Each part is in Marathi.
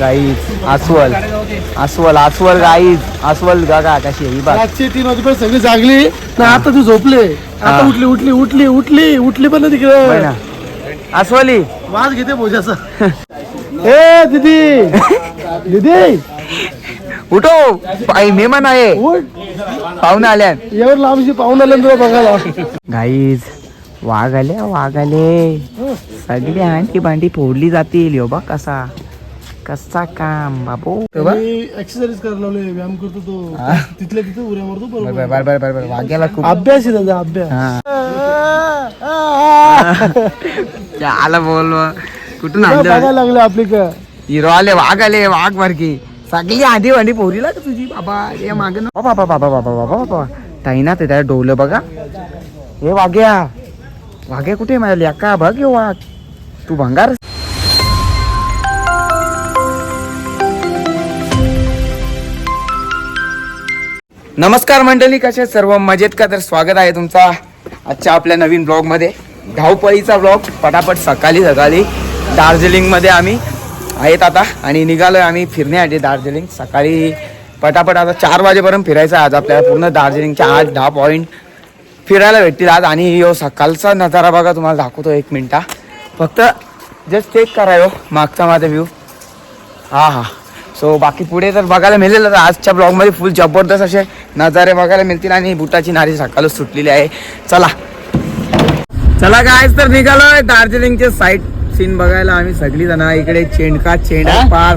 गाईज अस्वल. अस्वल अस्वल गाईज. अस्वल बघा कशी ही बघ. रातचे तीन वाजेपर्यंत सगळी जागली. ना आता तू झोपले. हा. आता उठली उठली उठली उठली उठली पण तिकडे. अस्वली. वाज घेते भोजाचा ए दीदी. दीदी. उठो. पायी मेहमान आहे. उठ. पाहुणे आल्या एवढं लांबशी पाहून आले तुला बघायला. गाईज वाघ आले वाघ आले. सगळी अंडी भांडी फोडली जातील. यो बघ कसा. कसा काम बाबू एक्सरसाइज करायला लावले व्यायाम करतो तो. तिथल्या तिथे उड्या मारतो बरोबर. बर बर बर बर वाघ्याला खूप अभ्यास आहे त्याचा अभ्यास. हा. आला बोल कुठून बघायला लागले आपली का हिरो आले वाघ आले वाघ मारकी. सगळी आधी वांडी पोरीला का तुझी बाबा. ये माग ना बाबा बाबा बाबा बाबा बाबा ताईना ते त्या डोलं बघा. हे वाघ्या वाघ्या कुठे माझ्या? लेका बघ यो वाघ. तू भंगार नमस्कार मंडळी कसे सर्व? मजेत का? तर स्वागत आहे तुमचा आजच्या आपल्या नवीन ब्लॉगमध्ये. धावपळीचा ब्लॉग पटापट सकाळी सकाळी. दार्जिलिंगमध्ये आम्ही आहेत आता आणि निघालोय आम्ही फिरण्यासाठी दार्जिलिंग. सकाळी पटापट आता चार वाजेपर्यंत फिरायचं आहे आज आपल्याला. पूर्ण दार्जिलिंगच्या आठ दहा पॉईंट फिरायला भेटतील आज. आणि यो सकाळचा नजारा बघा तुम्हाला दाखवतो एक मिनटा. फक्त जस्ट चेक करा यो मागचा माझा व्ह्यू हां हां. सो बाकी पुढे तर बघायला मिळेल. आजच्या ब्लॉगमध्ये फुल जबरदस्त असे नजारे बघायला मिळतील आणि बुटाची नारी सकाळच सुटलेली आहे. चला. चला काय तर निघालोय दार्जिलिंगचे साईट सीन बघायला. आम्ही सगळी जण इकडे चेंडका चेंडा पार.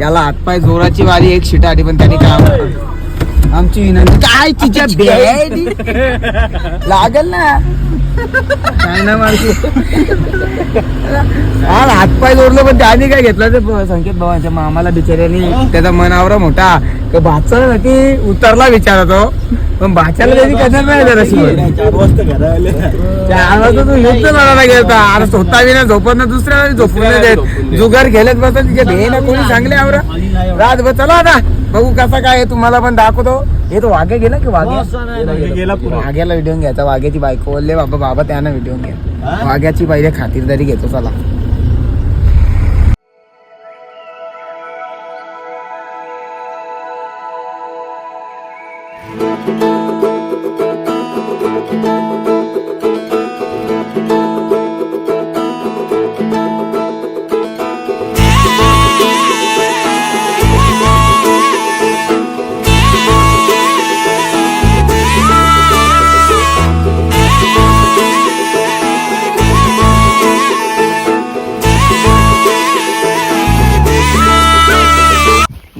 याला हातपाय जोराची वारी एक शिटासाठी पण त्यांनी काम आमची विनंती. काय तिच्या बेडी लागल ना. काय ना मारती हा हातपाय जोडलो पण त्याने काय घेतलं ते संकेत भावांच्या मामाला बिचाऱ्यानी. त्याचा मनावर मोठा. का भाचा ना की उतरला विचारतो पण भाच्याला त्यांनी कशाला नाही जराशी चार वाजता तू युद्ध लढायला गेलता. अरे स्वतः विना झोपत ना दुसऱ्याला झोपून नाही देत. जुगार खेळत बसत तिचे भे ना कोणी चांगले आवरा. रातभर चला आता. बघू कसा काय तुम्हाला पण दाखवतो. हे तो वाघे गेला की वाघे? वाघ्याला व्हिडिओ घ्यायचा वाघ्याची बायको बोलले बाबा बाबा त्यांना व्हिडिओ घ्या. वाघ्याची पहिले खातिरदारी घेतो चला.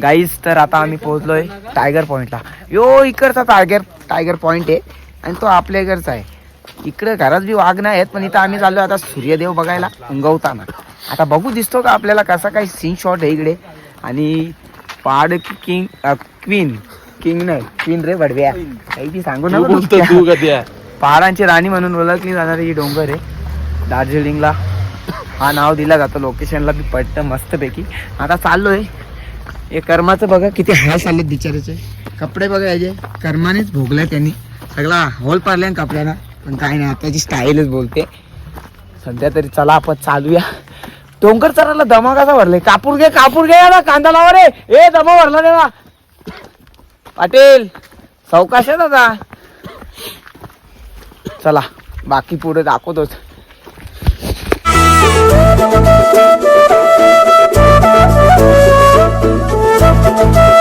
गाईज तर आता आम्ही पोहोचलोय टायगर पॉइंटला यो इकडचा टायगर टायगर पॉइंट आहे. आणि तो आपल्या इकडचा आहे. इकडे घरात बी वाघ नाही आहेत पण इथं आम्ही चाललो आता सूर्यदेव बघायला उंगवताना आता बघू दिसतो का आपल्याला कसा काही सीन शॉट आहे इकडे. आणि पाड किंग क्वीन किंग नाही क्वीन रे बडव्या काही ती सांगू नका पहाडांची राणी म्हणून ओळखली जाणारी ही डोंगर आहे दार्जिलिंगला. हा नाव दिला जातं लोकेशनला बी पडतं मस्तपैकी. आता चाललोय. हे कर्माचं बघा किती हाल चाललेत बिचाराचे कपडे बघा याचे कर्मानेच भोगलाय त्यांनी. सगळा होल पाडलाय ना कपड्याला पण काय नाही आताची स्टाईलच बोलते. सध्या तरी चला आपण चालूया. डोंगर चराला दमा कसा भरले कापूर घे कापूर घे ना कांदा लावा रे. ए दमा भरला देवा पाटील सावकाश आहे दादा. चला बाकी पुढे दाखवतोच. Música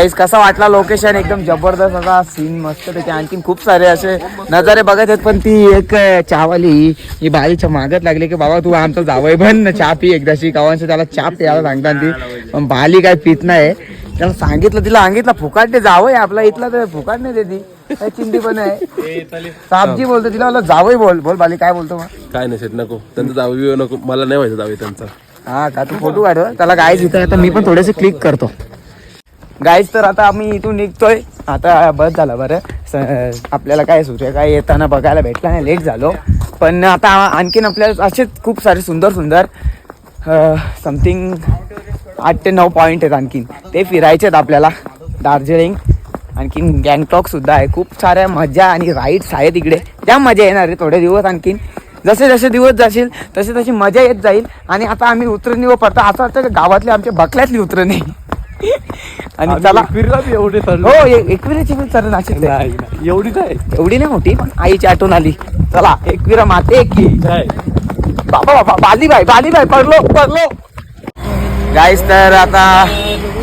गाईस कसा वाटला लोकेशन एकदम जबरदस्त असा सीन मस्त त्याचे आणखीन खूप सारे असे नजारे बघत आहेत पण ती एक अं, चहावाली ही बाईच्या मागत लागली की बाबा तू आमचा जावय बन चहा पी एकदाशी. गावांचं त्याला चहा प्यायला सांगतात ती. पण बाली काय पित नाही. त्याला सांगितलं तिला सांगितलं फुकाट ते जावय आपला इथला तर फुकाट नाही देती काय चिंती पण आहे. साबजी बोलतो तिला मला जावय बोल बोल बाली काय बोलतो मग? काय शेट नको. त्यांचा जाऊ बिऊ नको. मला नाही व्हायचं जाऊ त्यांचा. हा का तू फोटो काढ त्याला काय आता मी पण थोडेसे क्लिक करतो. गाईज तर आता आम्ही इथून निघतोय. आता बस झालं बरं. स- आपल्याला काय सूर्य काय येताना बघायला भेटला नाही लेट झालो. पण आता आणखीन आपल्याला असेच खूप सारे सुंदर सुंदर समथिंग आठ ते नऊ पॉईंट आहेत आणखीन. ते फिरायचे आहेत आपल्याला. दार्जिलिंग आणखीन गँगटॉकसुद्धा आहे. खूप साऱ्या मजा आणि राईड्स आहेत इकडे. त्या मजा येणार आहे थोडे दिवस आणखीन. जसे जसे दिवस जाशील तसे तशी मजा येत जाईल. आणि आता आम्ही उतरणी व पडता असं वाटतं की गावातली आमच्या बकल्यातली उतरणी. आणि चला. फिरला बी एवढे सर हो एकविराची पण चरण अशीच आहे. एवढीच आहे एवढी नाही मोठी पण आईची आठवण आली. चला एकविरा माते की. बाबा बाबा बालीबाई बालीबाई पडलो पडलो. गाईस तर आता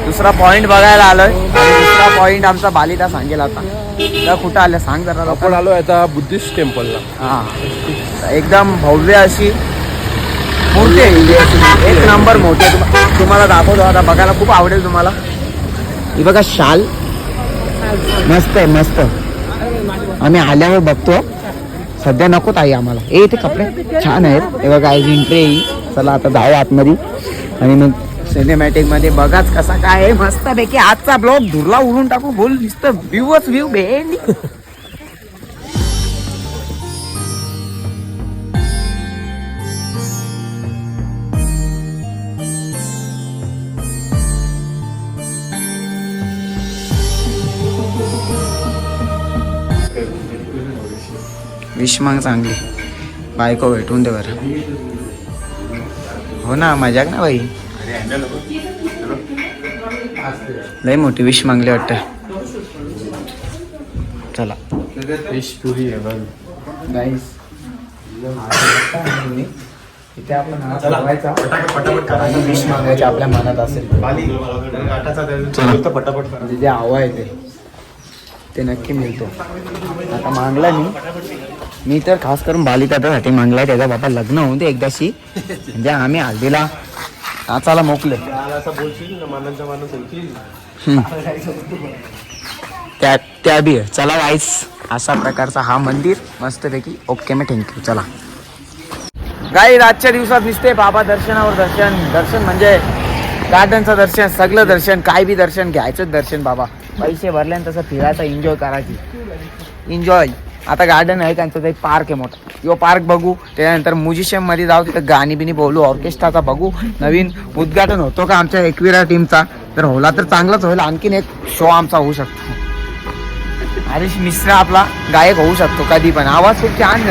दुसरा पॉइंट बघायला आलोय. आणि दुसरा पॉइंट आमचा बालिदा सांगेल आता. तर कुठं आलं? सांग जरा आपण आलो आता बुद्धिस्ट टेम्पलला हा. एकदम भव्य अशी मूर्ती आहे ही एक नंबर मूर्ती आहे. तुम्हाला दाखवतो. आता बघायला खूप आवडेल तुम्हाला. ही बघा शाल. मस्त आहे मस्त. आम्ही आल्यावर बघतो. सध्या नको ताई आम्हाला. ए ते कपडे. छान आहेत. हे बघा एंट्री येईल चला आता जाऊ आतमध्ये. आणि मग सिनेमॅटिकमध्ये बघाच कसा काय आहे. मस्त पैकी आजचा ब्लॉग धुरला उडून टाकू बोल नुसतं व्ह्यूच व्ह्यू भेंडी विश मग चांगली. बायको भेटून दे बरं. हो ना मजाक ना बाई. लय मोठी विश मागली वाटतं. चला. गाईस इथे आपण हा आणि विश मागायची आपल्या मनात असेल. म्हणजे जे हवं आहे ते. ते नक्की मिळतो. आता मागला मी. मी तर खास करून बालिकासाठी मागलाय त्याचा बाबा लग्न होऊन दे एकदाशी. म्हणजे आम्ही हल्दीला नाचाला मोकले. त्या त्या बी चला वाईस अशा प्रकारचा हा मंदिर. मस्तपैकी ओके मी थँक्यू चला. काही रातच्या दिवसात दिसते बाबा दर्शनावर दर्शन. दर्शन म्हणजे गार्डनचं दर्शन सगळं दर्शन काय बी दर्शन घ्यायचं दर्शन बाबा. पैसे भरले तसं फिरायचं एन्जॉय करायची. एन्जॉय आता गार्डन आहे त्यांचं ते एक पार्क आहे मोठा. यो पार्क बघू त्यानंतर म्युझिशियममध्ये जाऊ तिथं गाणी बिनी बोलू ऑर्केस्ट्राचा बघू. नवीन उद्घाटन होतो का आमच्या एकविरा टीमचा तर होला तर चांगलाच होईल आणखीन एक शो आमचा होऊ शकतो. हरीश मिश्रा आपला गायक होऊ शकतो कधी पण. आवाज खूप छान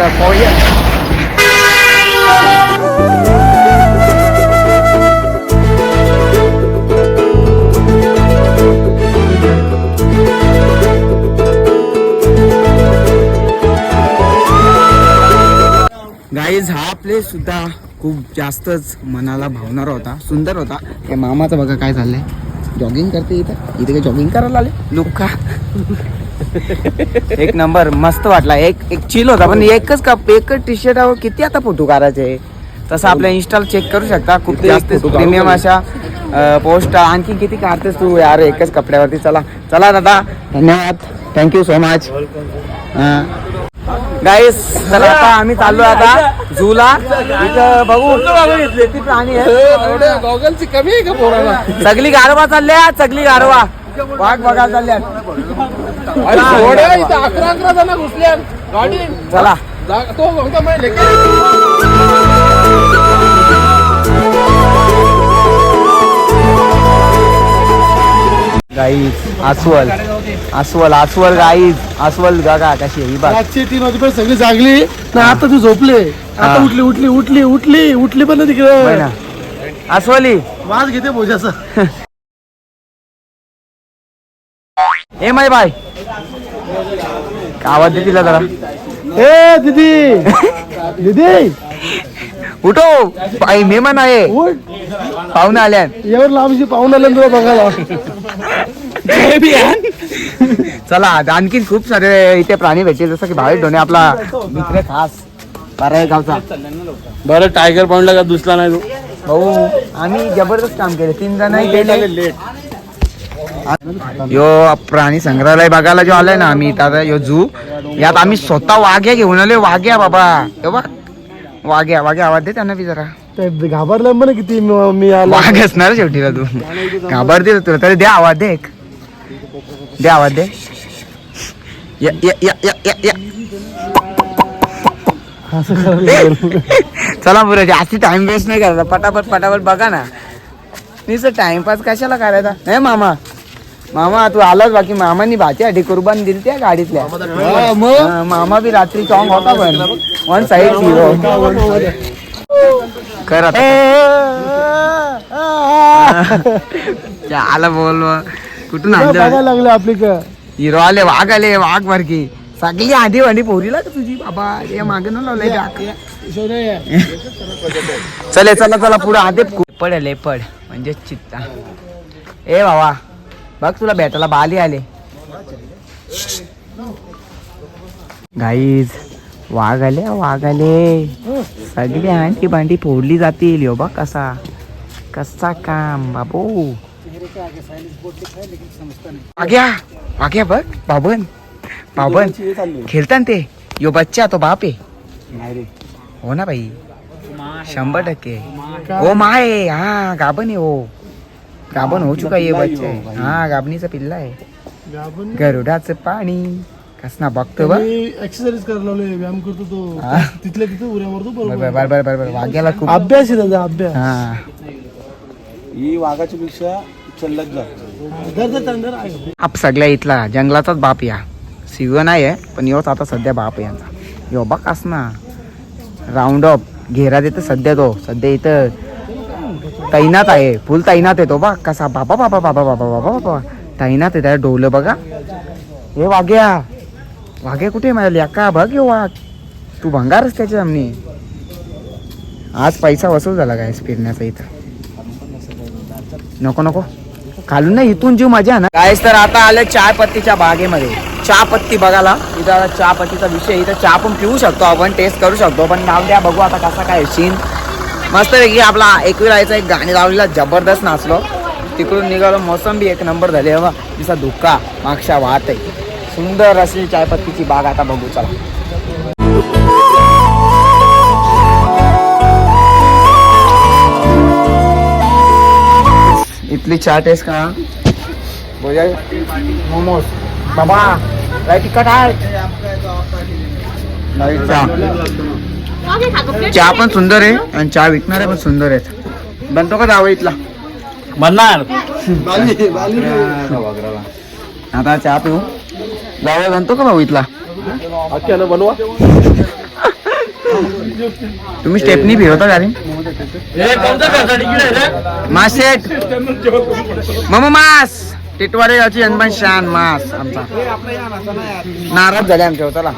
गाईज हा प्लेस सुद्धा खूप जास्तच मनाला भावणारा होता सुंदर होता. हे मामाचं बघा काय झालंय जॉगिंग करते इथं. इथे काय जॉगिंग करायला आले? लुक का एक नंबर मस्त वाटला. एक एक चिल होता पण एकच कप एकच टी शर्टावर किती आता फोटो काढायचे? तसं आपल्या इन्स्टाला चेक करू शकता. खूप जास्त प्रीमियम? अशा पोस्ट आणखी किती काढतेस तू? यार एकच कपड्यावरती चला. चला दादा. धन्यवाद. थँक्यू सो मच गाईस तर आता आम्ही चाललो आता झूला. इथं बघू. किती प्राणी आहेत गॉगलची कमी आहे का पोराला? सगळी गारवा चालल्या सगळी गारवा. वाघ बघा चालल्या अकरा अकरा जण घुसल्या गाडी चला. तो म्हणतो गाईज अस्वल. अस्वल अस्वल गाईज अस्वल बघा कशी आहे ही बघ. रातचे तीन वाजेपर्यंत सगळी जागली. ना आता तू झोपले. आता. उठली उठली उठली उठली उठली पण नाही होय ना. तिकडे अस्वली. वाज घेते भोजाचा ए माय बाय. आवाज दे तिला जरा. ए दीदी. दीदी. उठो. बाई मेहमान आहे. पाहुणे आल्या एवढं लांबशी पाहून आलं तुला बघायला. चला आणखीन खूप सारे इथे प्राणी भेटतील जसं की भावेश ढोणे आपला मित्र खास गावचा. बरं टायगर पॉइंटला का दुसरा नाही तो? भाऊ आम्ही जबरदस्त काम केले. तीन जण केले यो प्राणी संग्रहालय बघायला जो आलाय ना आम्ही आता यो झू यात आम्ही स्वतः वाघ्या घेऊन आलोय वाघ्या बाबा. हे बघ. वाघ्या वाघ्या आवाज दे त्यांना बी जरा. ते घाबरलं पण किती म- मी आला. वाघ असणार शेवटीला तू. घाबरते तुला. तरी दे आवाज दे एक. दे आवाज दे. या या या या या या. असं करायला चला बरं जास्ती टाइम वेस्ट नाही करायचा. पटापट पटापट बघा ना. नुसतं टाइमपास कशाला करायचा? नाही मामा. मामा तू आलाच बाकी. मामानी भाची कुर्बान दिली त्या गाडीतल्या. हा, मग हा, मामा बी रात्री सॉंग होता पण. वन साईड हिरो कर. आला बोल कुठून आणलं लागले आपली हिरो आले वाघ आले वाघ बारकी सगळी आधी वाणी पोरीला का तुझी बाबा ते मागे न लावलंय चले चला चला पुढे आधे लेपड आहे लेपड म्हणजे चित्ता ए बाबा बघ तुला भेटायला बाली आले गाईज वाघ आले वाघ आले. सगळी आंटी भांडी फोडली जातील. यो बा कसा कसा काम बाबू. वाघ्या वाघ्या बघ बाबन. बाबन खेळता ते. यो बच्चा तो बाप आहे. हो ना भाई शंभर टक्के. हो माय हा गाबन आहे हो. गाबन हो चुका ये बच्चा. आहे हा गाबणीचा पिल्ला आहे. गरुडाचं पाणी. कसना बघतो बघ एक्सरसाइज करायला लावले व्यायाम करतो तो. हा. तिथल्या तिथे उड्या मारतो बर बरोबर. बर बर बर बर वाघ्याला खूप अभ्यास आहे त्याचा अभ्यास. हा. ही वाघाच्या पेक्षा चल्लत जा दर दर तांडर आहे. आप सगळ्या इथला जंगलाचाच बाप या. सिंह नाही आहे पण योच आता सध्या बाप आहे यांचा. यो बघ ना राऊंड अप घेरा देतो सध्या तो. सध्या इथं तैनात आहे. फुल तैनात येतो बघ. कसा बाबा बाबा बाबा बाबा बाबा बाबा. तैनात आहे त्याला डोलं बघा. हे वाघ्या. वाघ्या कुठे माझ्या? लेका बघ यो वाघ. तू भंगारच त्याच्या आमनी आज पैसा वसूल झाला काय फिरण्याचा इथं? नको नको. खालून ना इथून जीव मजा ना. गायस तर आता आलं चहा पत्तीच्या बागेमध्ये. चहा पत्ती बघायला. इथं आता चहा पत्तीचा विषय इथं चहा पण पिऊ शकतो आपण टेस्ट करू शकतो पण नाव द्या बघू आता कसा काय सीन मस्त की आपला एकविरायचा एक गाणी लावलेला जबरदस्त नाचलो. तिकडून निघालो मोसंबी एक नंबर झाली हवा. तिचा धुका मागच्या वाहत आहे. सुंदर असली चायपत्तीची बाग आता बघू चला. इथली चहा टेस्ट का? मोमोज. बाबा काय तिखट आहे? नाही चहा. चहा पण सुंदर आहे आणि चहा विकणारे पण सुंदर आहेत. बनतो का जावं इथला? म्हणणार आता चहा पिऊ. जावं बनतो का भाऊ इथला? बनवा. तुम्ही स्टेपनी फिरवता गाडी मासेट. मम मास. टिटवारे याची जनपण शान मास आमचा. नाराज झाले आमच्या चला.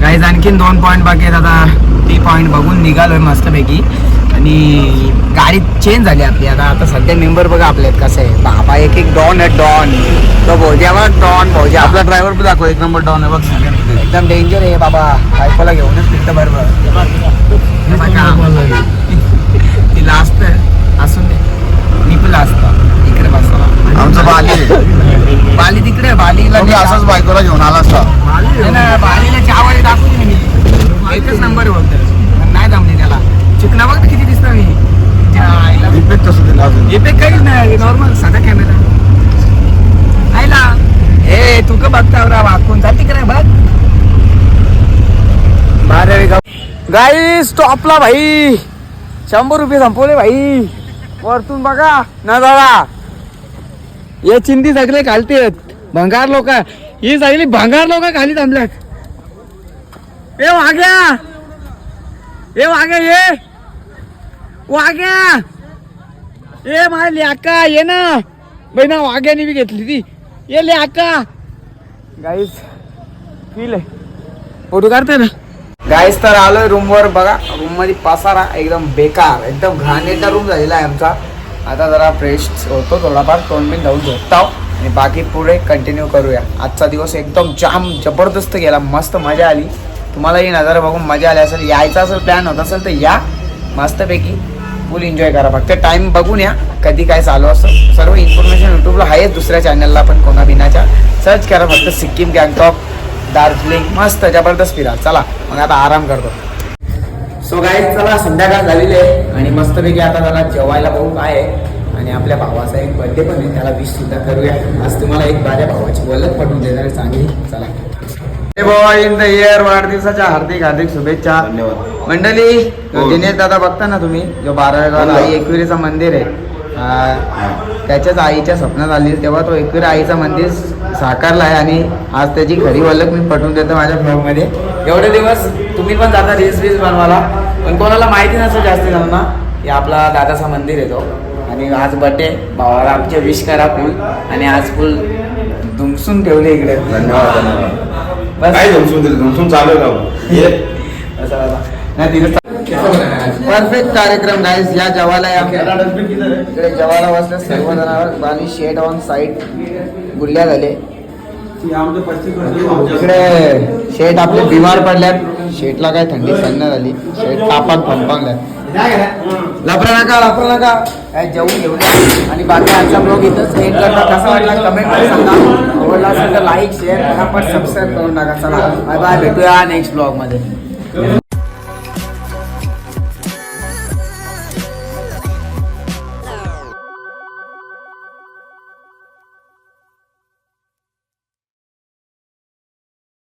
काही आणखीन दोन पॉईंट बाकी आहेत आता. ती पॉईंट बघून निघालोय मस्तपैकी. आणि गाडी चेंज झाली आपली. आता आता सध्या मेंबर बघा आपल्यात कसं आहे. बाबा एक एक डॉन आहे डॉन तो भोजा बघ डॉन भोजा आपला ड्रायव्हर पण दाखव एक नंबर डाऊन आहे बघ. एकदम डेंजर आहे बाबा. बायकोला घेऊनच फिरतं बरोबर. ती लास्ट असून दे. मी पण लास्ट इकडे बसला आमचं बाली बाली तिकडे आहे, बालीला तुम्ही असंच बायकोला घेऊन आला असता. बालीला चहावाली दाखवली मी. एकच नंबर आहे बोलतो पण नाही जमली त्याला चिकना बघ ना किती दिसतं मी त्या आईला इफेक्ट कसं दिला अजून? इफेक्ट काहीच नाही नॉर्मल साधा कॅमेरा आईला ए तू का बघता रा वाकून. जा तिकडे बघ. बारावी गाव गाई स्टॉपला भाई. शंभर रुपये संपवले भाई. वरतून बघा. ना दादा हे चिंदी सगळे खालतेत भंगार लोक. ही सगळी भंगार लोक खाली थांबल्यात ए वाघ्या. ए वाघ्या ये. वाघ्या! ए माझ्या लेका ये ना. बहिणा वाघ्याने बी घेतली ती. ये लेका गाईस फील आहे. फोटो काढते ना? गाईस तर आलोय रूम वर. बघा रूममध्ये पसारा एकदम बेकार एकदम घाणेरडा रूम झालेला आहे आमचा. आता जरा फ्रेश होतो थोडाफार तोंड बिन जाऊन झोपताव. आणि बाकी पुढे कंटिन्यू करूया. आजचा दिवस एकदम जाम जबरदस्त गेला. मस्त मजा आली. तुम्हाला ही नजारा बघून मजा आली असेल यायचा असेल प्लॅन होत असेल तर या. मस्तपैकी. फुल एन्जॉय करा. फक्त टाइम बघून या. कधी काय चालू असतं सर्व इन्फॉर्मेशन युट्यूबला आहेच दुसऱ्या चॅनलला पण कोणा बिनाच्या. सर्च करा फक्त सिक्कीम गँगटॉक दार्जिलिंग. मस्त जबरदस्त फिरा. चला मग आता आराम करतो. सो गाईज चला संध्याकाळ झालेली आहे. आणि मस्तपैकी आता जरा जेवायला बघू काय आहे. आणि आपल्या भावाचा एक बर्थडे पण आहे. त्याला विश सुद्धा करूया. आज तुम्हाला एक माझ्या भावाची वलत पटवून देणार चांगली. चला. इन द इयर वाढदिवसाच्या हार्दिक हार्दिक शुभेच्छा. धन्यवाद. मंडळी हो. दिनेश दादा बघता ना तुम्ही? जो बारागावला आई एकविरीचं मंदिर आहे. त्याच्याच आईच्या स्वप्नात आली तेव्हा तो एकविरा आईचं मंदिर साकारला आहे आणि आज त्याची खरी ओळख मी पटवून देतो माझ्या ब्लॉगमध्ये. एवढे दिवस तुम्ही पण जाता रील्स बील्स बनवाला पण कोणाला माहिती नसतं जास्ती ना. हे आपला दादाचा मंदिर आहे तो. आणि आज बर्थडे भावाला आमचे विश करा फुल आणि आज फुल दुमसून ठेवले इकडे. धन्यवाद धन्यवाद. काय झुमसून दिलं? झुमसून चालू का? परफेक्ट कार्यक्रम गाईज या जवाला या इकडे जवाला वाजल्या सर्व जणांवर. आणि शेड ऑन साईड गुल्ल्या झाले. इकडे शेट आपले बिमार पडल्यात. शेटला काय थंडी सन्न झाली. शेट तापात फंपांगल्यात लपरा नका लपरा नका. काय जेवून घेऊन. आणि बाकी आजचा ब्लॉग इथंच एंड करता कसा वाटला? कमेंटमध्ये सांगा. आवडला असेल तर लाईक शेअर फटाफट सबस्क्राईब करून टाका. चला बाय बाय भेटूया नेक्स्ट ब्लॉगमध्ये